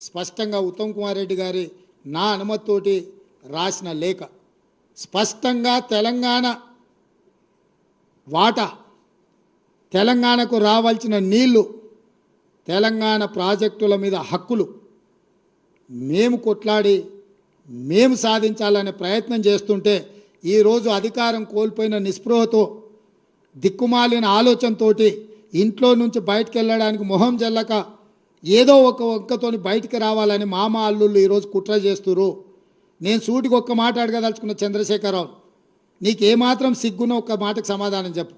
స్పష్టంగా ఉత్తమ్ కుమార్ రెడ్డి గారి నా అనుమతితోటి రాసిన లేఖ. స్పష్టంగా తెలంగాణ వాటా తెలంగాణకు రావాల్సిన నీళ్ళు తెలంగాణ ప్రాజెక్టుల మీద హక్కులు మేము కొట్లాడి మేము సాధించాలనే ప్రయత్నం చేస్తుంటే ఈరోజు అధికారం కోల్పోయిన నిస్పృహతో దిక్కుమాలిన ఆలోచనతోటి ఇంట్లో నుంచి బయటకు వెళ్ళడానికి మొహం జల్లక ఏదో ఒక ఒక్కతోని బయటికి రావాలని మామ అల్లుళ్ళు ఈరోజు కుట్ర చేస్తురు నేను సూటికి ఒక్క మాట అడగదలుచుకున్న చంద్రశేఖరరావు నీకు ఏమాత్రం సిగ్గున ఒక్క మాటకు సమాధానం చెప్పు.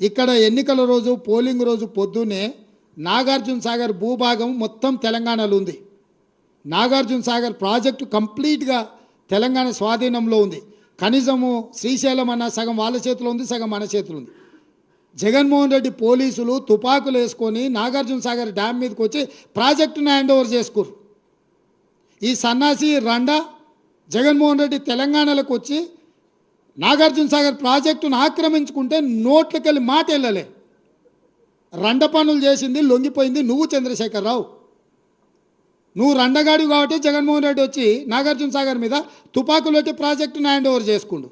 ఇక్కడ ఎన్నికల రోజు పోలింగ్ రోజు పొద్దున్నే నాగార్జున సాగర్ భూభాగం మొత్తం తెలంగాణలో ఉంది. నాగార్జున సాగర్ ప్రాజెక్టు కంప్లీట్గా తెలంగాణ స్వాధీనంలో ఉంది. కనీసము శ్రీశైలం అన్న సగం వాళ్ళ చేతిలో ఉంది సగం మన చేతిలో ఉంది. జగన్మోహన్ రెడ్డి పోలీసులు తుపాకులు వేసుకొని నాగార్జున సాగర్ డ్యామ్ మీదకి వచ్చి ప్రాజెక్టును హ్యాండ్ ఓవర్ చేసుకోరు ఈ సన్నాసి రండా జగన్మోహన్ రెడ్డి తెలంగాణలోకి వచ్చి నాగార్జున సాగర్ ప్రాజెక్టును ఆక్రమించుకుంటే నోట్లకెళ్ళి మాట వెళ్ళలే రండ పనులు చేసింది లొంగిపోయింది నువ్వు చంద్రశేఖరరావు. నువ్వు రండగాడి కాబట్టి జగన్మోహన్ రెడ్డి వచ్చి నాగార్జున సాగర్ మీద తుపాకులు పెట్టి ప్రాజెక్టును హ్యాండ్ ఓవర్ చేసుకుండు.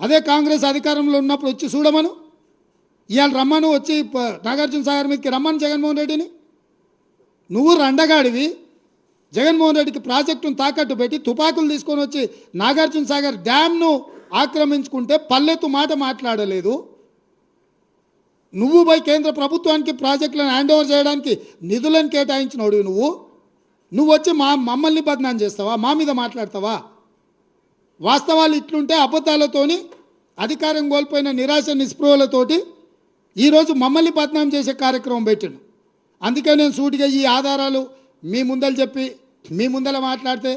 అదే కాంగ్రెస్ అధికారంలో ఉన్నప్పుడు వచ్చి చూడమను. ఇవాళ రమ్మను వచ్చి నాగార్జున సాగర్ మీదకి రమ్మను జగన్మోహన్ రెడ్డిని? నువ్వు రండగాడివి. జగన్మోహన్ రెడ్డికి ప్రాజెక్టును తాకట్టు పెట్టి తుపాకులు తీసుకొని వచ్చి నాగార్జున సాగర్ డ్యామ్ను ఆక్రమించుకుంటే పల్లెత్తు మాట మాట్లాడలేదు. నువ్వు పోయి కేంద్ర ప్రభుత్వానికి ప్రాజెక్టులను హ్యాండ్ ఓవర్ చేయడానికి నిధులను కేటాయించినోడు నువ్వు. నువ్వు వచ్చి మా మమ్మల్ని బదనాం చేస్తావా? మా మీద మాట్లాడతావా? వాస్తవాలు ఇట్లుంటే అబద్ధాలతోని అధికారం కోల్పోయిన నిరాశ నిస్పృహలతోటి ఈరోజు మమ్మల్ని బదనాం చేసే కార్యక్రమం పెట్టాను అందుకే నేను సూటిగా ఈ ఆధారాలు మీ ముందర చెప్పి మీ ముందర మాట్లాడితే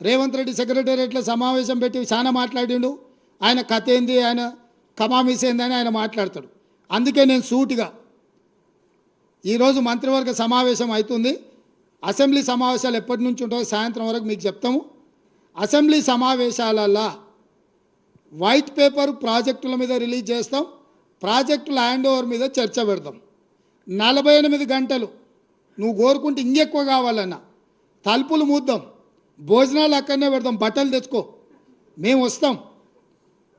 రేవంత్ రెడ్డి సెక్రటేరియట్లో సమావేశం పెట్టి చాలా మాట్లాడిండు. ఆయన కథ ఏంది ఆయన కమామిస్ ఏందని ఆయన మాట్లాడతాడు. అందుకే నేను సూటిగా ఈరోజు మంత్రివర్గ సమావేశం అవుతుంది. అసెంబ్లీ సమావేశాలు ఎప్పటి నుంచి ఉంటాయో సాయంత్రం వరకు మీకు చెప్తాము. అసెంబ్లీ సమావేశాలల్లా వైట్ పేపర్ ప్రాజెక్టుల మీద రిలీజ్ చేస్తాం. ప్రాజెక్టు ల్యాండ్ ఓవర్ మీద చర్చ పెడతాం నలభై ఎనిమిది గంటలు. నువ్వు కోరుకుంటే ఇంకెక్కువ కావాలన్నా. తలుపులు మూద్దాం. భోజనాలు అక్కడనే పెడతాం బట్టలు తెచ్చుకో. మేము వస్తాం.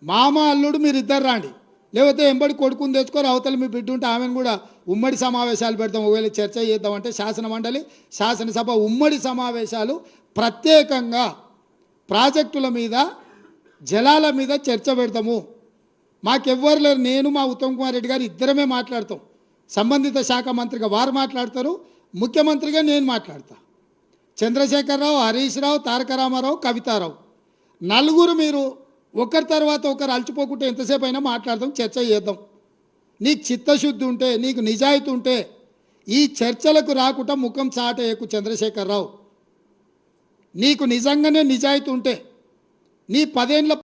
మామ అల్లుడు మీరు ఇద్దరు రాండి. లేకపోతే ఎంబడి కొడుకుని తెచ్చుకొని అవతల మీ బిడ్డ ఉంటే ఆమెను కూడా ఉమ్మడి సమావేశాలు పెడతాం ఒకవేళ చర్చ చేద్దామంటే శాసన మండలి శాసనసభ ఉమ్మడి సమావేశాలు ప్రత్యేకంగా ప్రాజెక్టుల మీద జలాల మీద చర్చ పెడతాము మాకెవ్వరు లేరు. నేను మా ఉత్తమ్ కుమార్ రెడ్డి గారు ఇద్దరమే మాట్లాడతాం. సంబంధిత శాఖ మంత్రిగా వారు మాట్లాడతారు. ముఖ్యమంత్రిగా నేను మాట్లాడతా. చంద్రశేఖరరావు హరీష్ రావు తారక రామారావు కవితారావు. నలుగురు మీరు ఒకరి తర్వాత ఒకరు అలచిపోకుంటే ఎంతసేపు అయినా మాట్లాడదాం చర్చ చేద్దాం. నీకు చిత్తశుద్ధి ఉంటే నీకు నిజాయితీ ఉంటే ఈ చర్చలకు రాకుండా ముఖం చాటేయకు చంద్రశేఖరరావు. నీకు నిజంగానే నిజాయితీ ఉంటే నీ పదేండ్ల